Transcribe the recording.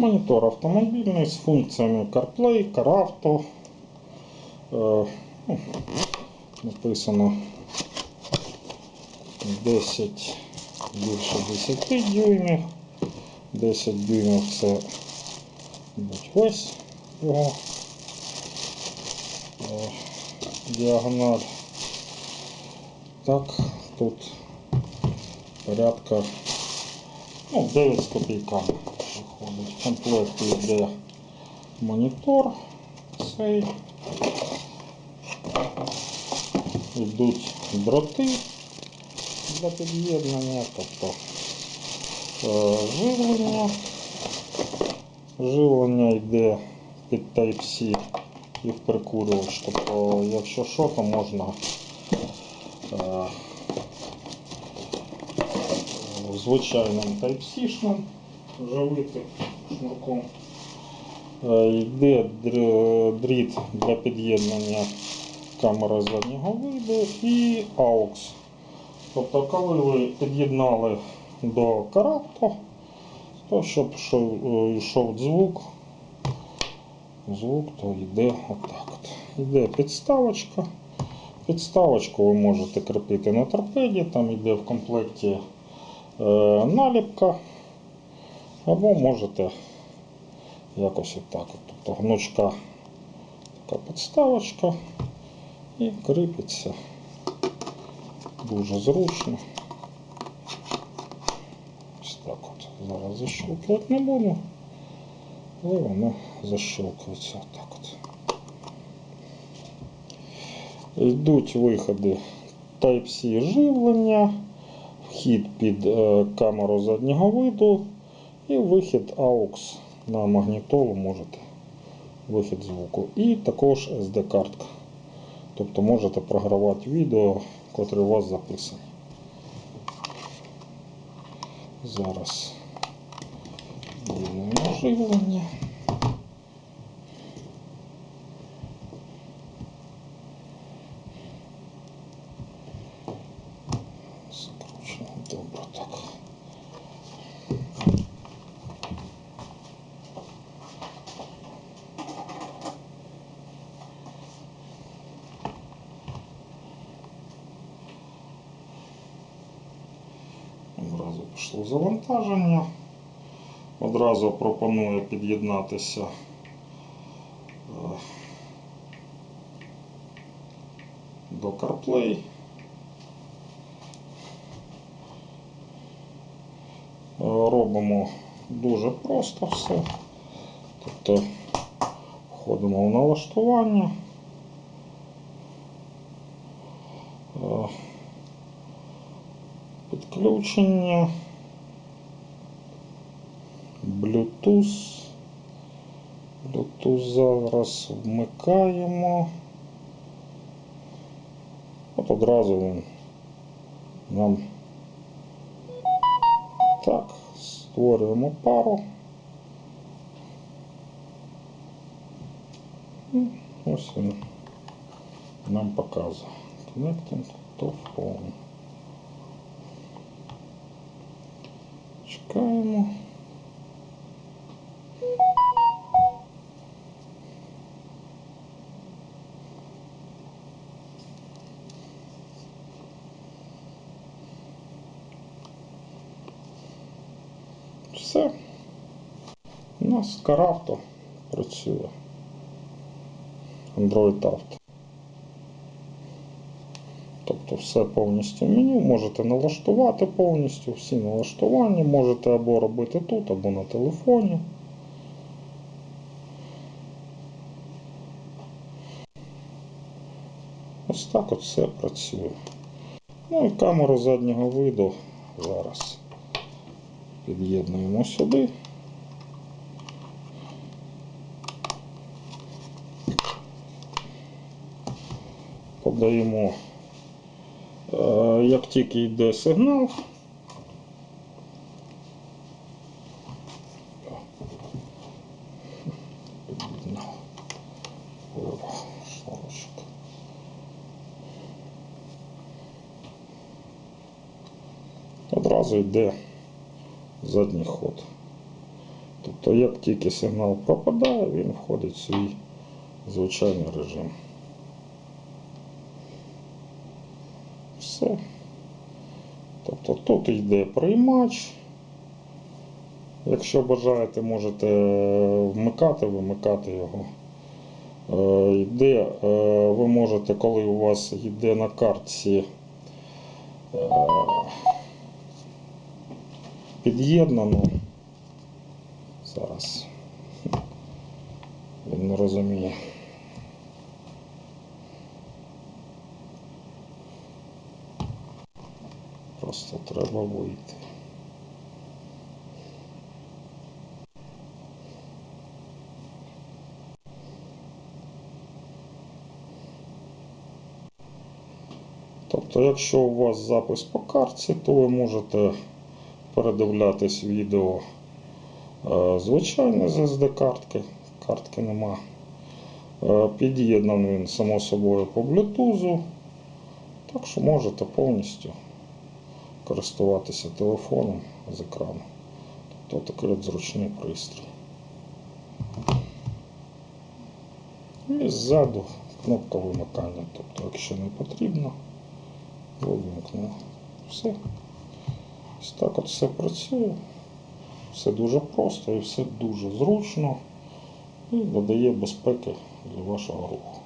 Монітор автомобільний з функціями CarPlay, CarAuto. Е, ну, написано 10 більше 10 дюймів. 10 дюймів це ось його е, діагональ. Так, тут порядка ну, 9 з копійками виходить. В комплекті йде монітор цей. Йдуть дроти для під'єднання, тобто е, живлення. Живлення йде під Type-C і в прикурювач. Тобто, якщо що, то можна е, звичайним Type-C-шним живити шнурком. Е, Йде дріт для під'єднання камери заднього виду і AUX. Тобто, коли ви під'єднали до карапто, то щоб е, йшов звук, звук, то йде отак от. Йде підставочка. Підставочку ви можете кріпити на торпеді, там йде в комплекті е, наліпка. Або можете якось отак. от. Тобто гнучка така підставочка і кріпиться дуже зручно. Ось так от. Зараз защелкувати не буду, але воно защелкується отак от. Йдуть виходи Type-C живлення, вхід під е, камеру заднього виду і вихід AUX на магнітолу можете вихід звуку. І також SD-картка. Тобто можете програвати відео, котрі у вас записані. Зараз ділимо живлення. Добре так. Одразу пішло завантаження. Одразу пропоную під'єднатися е, до CarPlay. Е, Робимо дуже просто все. Тобто входимо в налаштування. Підключення. Bluetooth. Bluetooth зараз вмикаємо. От одразу він нам так, створюємо пару. Ось він нам показує. Connecting to phone. Чекаємо. Все. У нас Каравто працює. Android Auto. Тобто все повністю в меню. Можете налаштувати повністю всі налаштування. Можете або робити тут, або на телефоні. Ось так от все працює. Ну і камеру заднього виду зараз під'єднуємо сюди. Подаємо, як тільки йде сигнал. Одразу йде задній ход. Тобто, як тільки сигнал пропадає, він входить в свій звичайний режим. Все. Тобто тут йде приймач. Якщо бажаєте, можете вмикати, вимикати його. Е, Йде, е, ви можете, коли у вас йде на картці е, під'єднано. Зараз він не розуміє. Просто треба вийти. Тобто, якщо у вас запис по картці, то ви можете передивлятись відео е, звичайне з SD-картки. Картки нема. Е, Під'єднаний він, само собою, по Bluetooth. Так що можете повністю користуватися телефоном з екрану. Тобто такий от зручний пристрій. І ззаду кнопка вимикання. Тобто, якщо не потрібно, ви. Все. Ось так от все працює. Все дуже просто і все дуже зручно і додає безпеки для вашого руху.